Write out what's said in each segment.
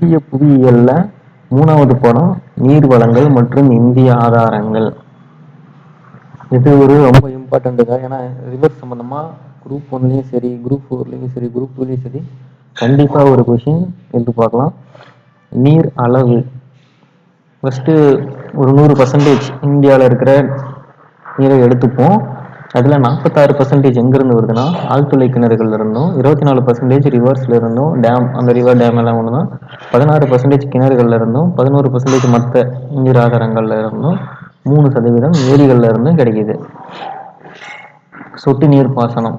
இந்திய புவியியல்ல மூணாவது படம் நீர் வளங்கள் மற்றும் இந்திய ஆதாரங்கள். இது ஒரு ரொம்ப இம்பார்ட்டண்ட்டுங்க ஏன்னா ரிவர் சம்மந்தமாக குரூப் ஒன்லேயும் சரி குரூப் ஃபோர்லேயும் சரி குரூப் டூலேயும் சரி கண்டிப்பாக ஒரு கொஷின் எதிர்பார்க்கலாம் நீர் அளவு. ஃபஸ்ட்டு ஒரு நூறு பர்சன்டேஜ் இந்தியாவில் இருக்கிற நீரை எடுத்துப்போம். அதில் நாற்பத்தாறு பர்சன்டேஜ் எங்கேருந்து வருதுன்னா ஆழ்துளை கிணறுகள்ல இருந்தும் இருபத்தி நாலு பர்சன்டேஜ் ரிவர்ஸ்ல இருந்தும் டேம் அந்த ரிவர் டேம் எல்லாம் ஒன்று தான் பதினாறு பர்சன்டேஜ் கிணறுகள்ல இருந்தும் பதினோரு பர்சன்டேஜ் மற்ற நீர் ஆதாரங்கள்ல இருந்தும் மூணு சதவீதம் ஏரிகள்ல இருந்தும் கிடைக்குது. சொட்டு நீர் பாசனம்.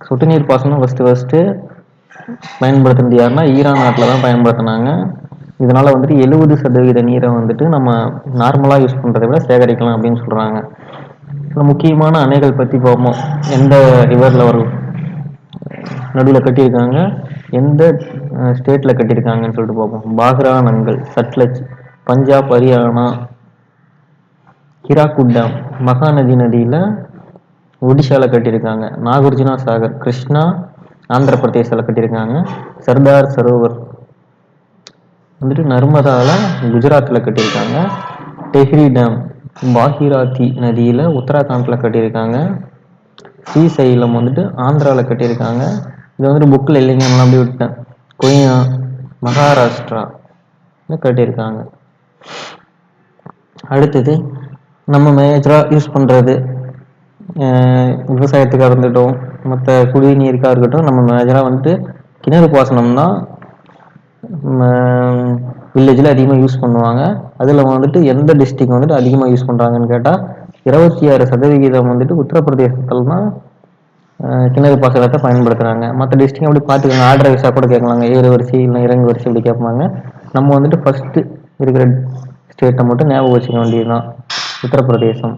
சொட்டு நீர் பாசனம் ஃபஸ்ட்டு ஃபஸ்ட்டு பயன்படுத்தினது யாருன்னா ஈரான் நாட்டில் தான் பயன்படுத்தினாங்க. இதனால வந்துட்டு எழுபது சதவீத நீரை வந்துட்டு நம்ம நார்மலாக யூஸ் பண்ணுறதை விட சேகரிக்கலாம் அப்படின்னு சொல்கிறாங்க முக்கியமான அணைகள் பற்றி பார்ப்போம். எந்த ரிவரில் வரும் நடுவில் கட்டியிருக்காங்க எந்த ஸ்டேட்டில் கட்டியிருக்காங்கன்னு சொல்லிட்டு பார்ப்போம். பாக்ரா நங்கள் சட்லஜ் பஞ்சாப் ஹரியானா ஹிராக்குட் டேம் மகாநதி நதியில் ஒடிஷாவில் கட்டியிருக்காங்க. நாகார்ஜுனா சாகர் கிருஷ்ணா ஆந்திர பிரதேசில் கட்டியிருக்காங்க. சர்தார் சரோவர். வந்துட்டு நர்மதாவில் குஜராத்தில் கட்டியிருக்காங்க. டெஹ்ரி டேம். பாகிராதி நதியில் உத்தராகண்டில் கட்டியிருக்காங்க. ஸ்ரீசைலம் வந்துட்டு ஆந்திராவில் கட்டியிருக்காங்க. இது வந்துட்டு புக்கில் இல்லைங்க நான் அப்படி விட்டேன் கொய்யா மகாராஷ்டிரா கட்டியிருக்காங்க. அடுத்தது நம்ம மேஜராக யூஸ் பண்ணுறது விவசாயத்துக்காக இருந்துட்டும் மற்ற குடிநீருக்காக இருக்கட்டும் நம்ம மேஜராக வந்துட்டு கிணறு பாசனம் தான் வில்லேஜில் அதிகமாக யூஸ் பண்ணுவாங்க. அதில் வந்துட்டு எந்த டிஸ்ட்ரிக் வந்துட்டு அதிகமாக யூஸ் பண்ணுறாங்கன்னு கேட்டால் இருபத்தி ஆறு சதவிகிதம் வந்துட்டு உத்தரப்பிரதேசத்தில் தான் கிணறு பாசனத்தை பயன்படுத்துகிறாங்க மற்ற டிஸ்ட்ரிக் அப்படி பார்த்துக்கோங்க ஆர்டர் வைஸாக கூட கேட்கலாங்க. ஏறு வரிசை இல்லை இறங்கு வரிசை இப்படி கேட்பாங்க. நம்ம வந்துட்டு ஃபஸ்ட்டு இருக்கிற ஸ்டேட்டை மட்டும் ஞாபகம் வச்சுக்க வேண்டியதுதான். உத்தரப்பிரதேசம்.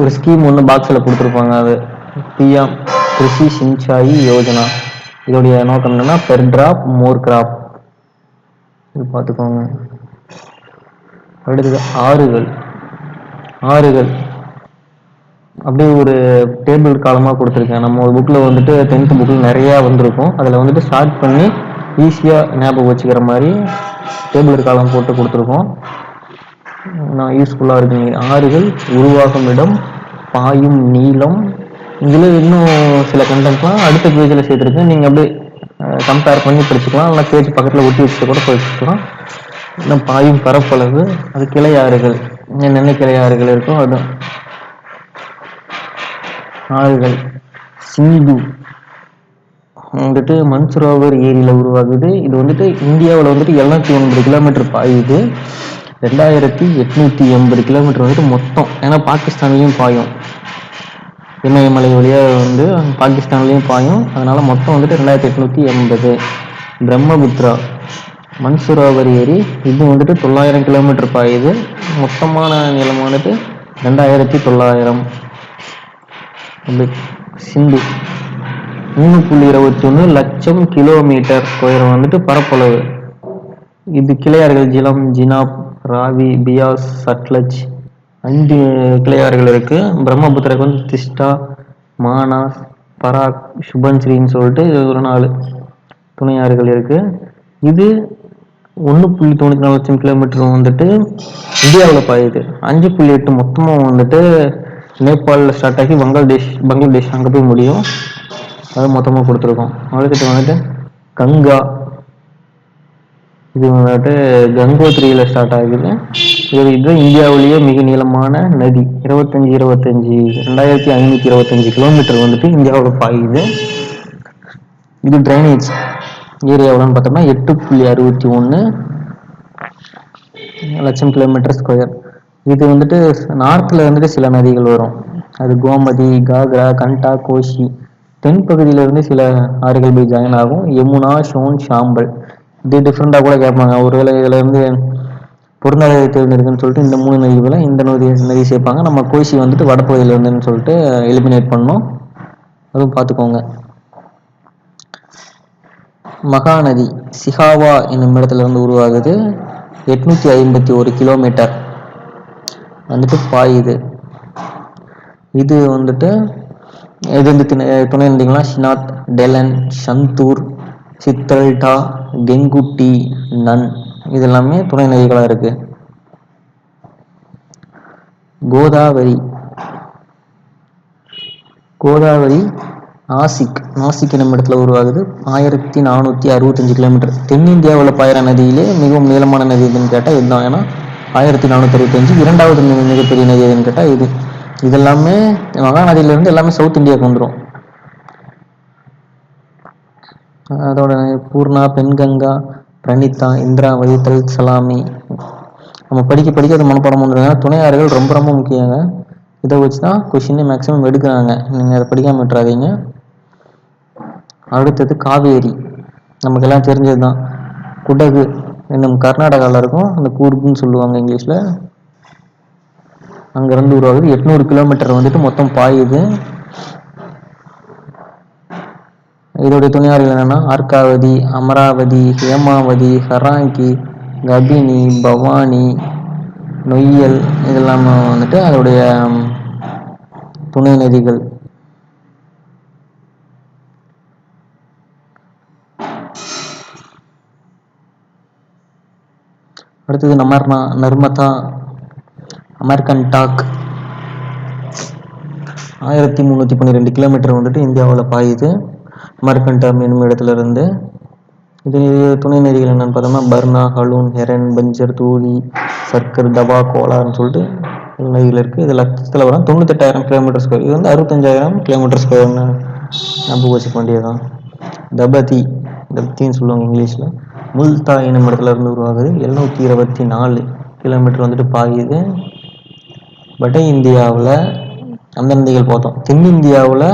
ஒரு ஸ்கீம் ஒன்று பாக்ஸில் கொடுத்துருப்பாங்க அது. பிஎம் கிருஷி சிஞ்சாயி யோஜனா. இதோடைய நோக்கம் என்னன்னா பெர் டிராப் மோர் கிராப் இது பார்த்துக்கோங்க. அடுத்தது ஆறுகள். ஆறுகள். அப்படியே ஒரு டேபிள் காலமாக கொடுத்துருக்கேன். நம்ம ஒரு புக்கில் வந்துட்டு டென்த் புக்கில் நிறையா வந்திருக்கும். அதில் வந்துட்டு ஸ்டார்ட் பண்ணி ஈஸியாக ஞாபகம் வச்சுக்கிற மாதிரி டேபிள் காலம் போட்டு கொடுத்துருக்கோம். நான் யூஸ்ஃபுல்லாக இருக்குங்க ஆறுகள் உருவாகும் இடம் பாயும் நீளம் இதில் இன்னும் சில கண்டென்ட்லாம் அடுத்த பேஜில் சேர்த்துருக்கேன். நீங்கள் அப்படியே கம்பேர் பண்ணி படிச்சுக்கலாம். இல்லை பேஜ் பக்கத்தில் ஒட்டி வச்சு கூட படிச்சுக்கலாம் இன்னும் பாயும் பரப்பளவு. அது கிளை ஆறுகள் என்னென்ன கிளை ஆறுகள் இருக்கோ அது ஆறுகள். சிந்து. வந்துட்டு மன்சரோவர் ஏரியில உருவாகுது. இது வந்துட்டு இந்தியாவில் வந்துட்டு எழுநூத்தி ஒன்பது கிலோமீட்டர் பாயுது. ரெண்டாயிரத்தி எட்நூத்தி எண்பது கிலோமீட்டர் வந்துட்டு மொத்தம். ஏன்னா பாகிஸ்தான்லயும் பாயும். இமயமலை வழியாக வந்து பாகிஸ்தான்லேயும் பாயும். அதனால் மொத்தம் வந்துட்டு ரெண்டாயிரத்தி எட்நூற்றி எண்பது. பிரம்மபுத்ரா மன்சரோவர் ஏரி. இது வந்துட்டு தொள்ளாயிரம் கிலோமீட்டர் பாயுது. மொத்தமான நிலம் வந்துட்டு ரெண்டாயிரத்தி தொள்ளாயிரம். அப்படி சிந்து. மூணு புள்ளி இருபத்தி ஒன்று லட்சம் கிலோமீட்டர் ஸ்கொயர் வந்துட்டு பரப்பளவு. இது கிளையாறுகள் ஜிலம் ஜினாப் ராவி பியாஸ் சட்லஜ். அஞ்சு கிளையாறுகள் இருக்கு. பிரம்மபுத்திரக்கு வந்து திஷ்டா மானாஸ் பராக் சுபன்ஸ்ரீன்னு சொல்லிட்டு ஒரு நாலு துணையாறுகள் இருக்கு. இது ஒன்று புள்ளி தொண்ணூற்றி நாலு லட்சம் கிலோமீட்டர் வந்துட்டு இந்தியாவில் பாயுது. அஞ்சு புள்ளி எட்டு மொத்தமாக வந்துட்டு நேபாளில் ஸ்டார்ட் ஆகி பங்களாதேஷ் பங்களாதேஷ் அங்கே போய் முடியும். அது மொத்தமாக கொடுத்துருக்கோம். அடுத்துட்டு வந்துட்டு கங்கா. இது வந்துட்டு கங்கோத்ரியில் ஸ்டார்ட் ஆகுது. இது இது இந்தியாவிலேயே மிக நீளமான நதி. இருபத்தஞ்சி இருபத்தஞ்சி ரெண்டாயிரத்தி ஐநூற்றி இருபத்தஞ்சி கிலோமீட்டர் வந்துட்டு இந்தியாவில் பாயுது இது. ட்ரைனேஜ் ஏரியா எவ்வளோன்னு பார்த்தோம்னா எட்டு புள்ளி அறுபத்தி ஒன்று லட்சம் கிலோமீட்டர் ஸ்கொயர் இது வந்துட்டு நார்த்தில் வந்துட்டு சில நதிகள் வரும். அது கோமதி காக்ரா கண்டா கோஷி. தென் சில ஆறுகள் போய் ஜாயின் ஆகும். யமுனா ஷோன் ஷாம்பல். இது டிஃப்ரெண்ட்டாக கூட கேட்பாங்க. ஒருவேளை இதுல இருந்து பொருந்தாத தேர்ந்தெடுக்குன்னு சொல்லிட்டு இந்த மூணு நதிகளை இந்த நதி நதி சேர்ப்பாங்க. நம்ம கோஷி வந்துட்டு வடப்பகுதியில் இருந்துன்னு சொல்லிட்டு எலிமினேட் பண்ணோம் அதுவும் பார்த்துக்கோங்க. மகாநதி சிகாவா என்னும் இடத்துல இருந்து உருவாகுது. எட்நூத்தி ஐம்பத்தி ஒரு கிலோமீட்டர் வந்துட்டு பாயுது இது. வந்துட்டு இது வந்து துணை துணை நதிகள்லாம் ஷினாத் டெலன் சந்தூர் சித்தல்டா கெங்குட்டி நன். இது எல்லாமே துணை நதிகளாக இருக்கு. கோதாவரி. கோதாவரி நாசிக். நாசிக் என்னும் இடத்துல உருவாகுது. ஆயிரத்தி நானூற்றி அறுபத்தஞ்சு கிலோமீட்டர். தென்னிந்தியாவில் பாயிற நதியிலே மிகவும் நீளமான நதி எதுன்னு கேட்டால் இதுதான். ஏன்னா ஆயிரத்தி நானூற்றி அறுபத்தஞ்சு இரண்டாவது மிக- மிகப்பெரிய நதி எதுன்னு கேட்டால் இது. இதெல்லாமே மகா நதியிலேருந்து எல்லாமே சவுத் இந்தியாவுக்கு வந்துடும் அதோட பூர்ணா பெண்கங்கா பிரணிதா இந்திராவதி தல் சலாமி. நம்ம படிக்க படிக்க அது மனப்பாடம் பண்ணுறதுனால துணையாறுகள் ரொம்ப ரொம்ப முக்கியங்க. இதை வச்சு தான் கொஷினே மேக்ஸிமம் எடுக்கிறாங்க. நீங்கள் அதை படிக்காமல் விட்டுறாதீங்க. அடுத்தது காவேரி. நமக்கு எல்லாம் தெரிஞ்சது தான் குடகு. என்னும் கர்நாடகாவில் இருக்கும். அந்த கூர்க்குன்னு சொல்லுவாங்க இங்கிலீஷில். அங்கேருந்து உருவாகுது. எட்நூறு கிலோமீட்டர் வந்துட்டு மொத்தம் பாயுது. இதோடைய துணையார்கள் என்னன்னா அர்க்காவதி அமராவதி ஹேமாவதி ஹராங்கி கபினி பவானி நொய்யல் இதெல்லாம் வந்துட்டு அதோடைய துணை நதிகள். அடுத்தது நமர்னா நர்மதா அமெரிக்கன் டாக். ஆயிரத்தி முந்நூற்றி பன்னிரெண்டு கிலோமீட்டர் வந்துட்டு இந்தியாவில் பாயுது. மர்கண்டம் என்னும் இடத்துல இருந்து இது துணை நதிகள் என்னன்னு பார்த்தோம்னா பர்னா ஹலூன் ஹெரன் பஞ்சர் தூலி சர்க்கர் தபா கோலார்னு சொல்லிட்டு சில நதிகள் இருக்குது இது லட்சத்தில் வரும். தொண்ணூத்தெட்டாயிரம் கிலோமீட்டர் ஸ்கொயர் இது வந்து அறுபத்தஞ்சாயிரம் கிலோமீட்டர் ஸ்கொயர்னு ஞாபகம் வச்சுக்க வேண்டியதுதான். தபதி தப்தின்னு சொல்லுவாங்க இங்கிலீஷில். முல்தா என்னும் இடத்துல இருந்து உருவாகுது. எழுநூற்றி இருபத்தி நாலு கிலோமீட்டர் வந்துட்டு பாயுது. வட இந்தியாவில் அந்த நதிகள் பார்த்தோம். தென்னிந்தியாவில்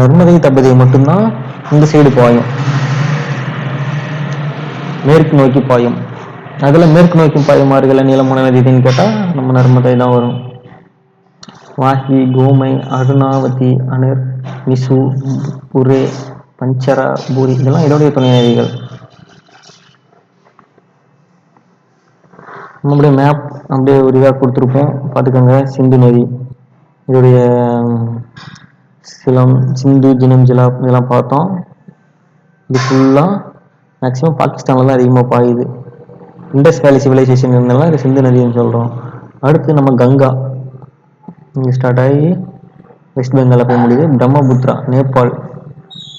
நர்மதை தபதி மட்டும்தான் இந்த சைடு பாயும். மேற்கு நோக்கி பாயும். அதில் மேற்கு நோக்கி பாயும் ஆறுகள் நீளமான நதி கேட்டால் நம்ம நர்மதை தான் வரும். வாஹி கோமை அருணாவதி அனர் நிசு புரே பஞ்சரா பூரி இதெல்லாம் இதோடைய துணை நதிகள். நம்மளுடைய மேப் அப்படியே ஒரு இதாக கொடுத்துருப்போம். பார்த்துக்கோங்க சிந்து நதி. இதோடைய சிலம் சிந்து ஜினம் ஜிலா இதெல்லாம் பார்த்தோம். இது ஃபுல்லாக மேக்ஸிமம் பாகிஸ்தானில் தான் அதிகமாக பாயுது. இண்டஸ் வேலி சிவிலைசேஷன் இருந்தாலும் இது சிந்து நதின்னு சொல்கிறோம் அடுத்து நம்ம கங்கா. இங்கே ஸ்டார்ட் ஆகி வெஸ்ட் பெங்காலில் போய் முடியுது. பிரம்மபுத்ரா நேபாள்.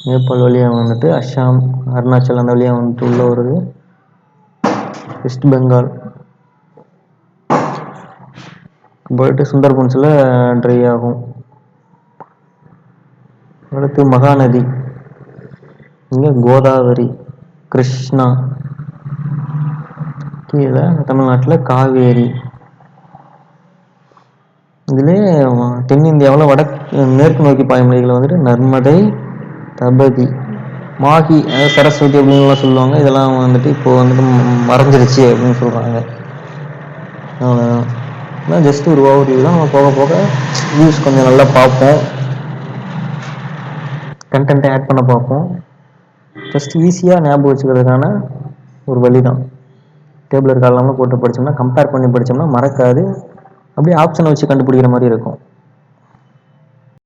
நேபாள் வழியாக வந்துட்டு அஸ்ஸாம் அருணாச்சல் அந்த வழியாக வந்துட்டு உள்ள வருது. வெஸ்ட் பெங்கால் போயிட்டு சுந்தர்பன்ஸில் ட்ரை ஆகும். அடுத்து மகாநதி. இங்கே கோதாவரி கிருஷ்ணா. கீழே தமிழ்நாட்டில் காவேரி. இதிலே தென்னிந்தியாவில் வட மேற்கு நோக்கி பாயும் நதிகளை வந்துட்டு நர்மதை தபதி மாகி அதாவது சரஸ்வதி அப்படின்லாம் சொல்லுவாங்க. இதெல்லாம் வந்துட்டு இப்போ வந்துட்டு மறைஞ்சிருச்சு அப்படின்னு சொல்கிறாங்க அவ்வளோதான் ஜஸ்ட் ஒரு ஓவர் தான். நம்ம போக போக வியூஸ் கொஞ்சம் நல்லா பார்ப்போம். கண்டென்ட்டை ஆட் பண்ண பார்ப்போம். ஜஸ்ட் ஈஸியாக ஞாபகம் வச்சுக்கிறதுக்கான ஒரு வழி தான் டேபிள் இருக்க எல்லாமே போட்டு படிச்சோம்னா கம்பேர் பண்ணி படிச்சோம்னா மறக்காது. அப்படியே ஆப்ஷனை வச்சு கண்டுபிடிக்கிற மாதிரி இருக்கும்.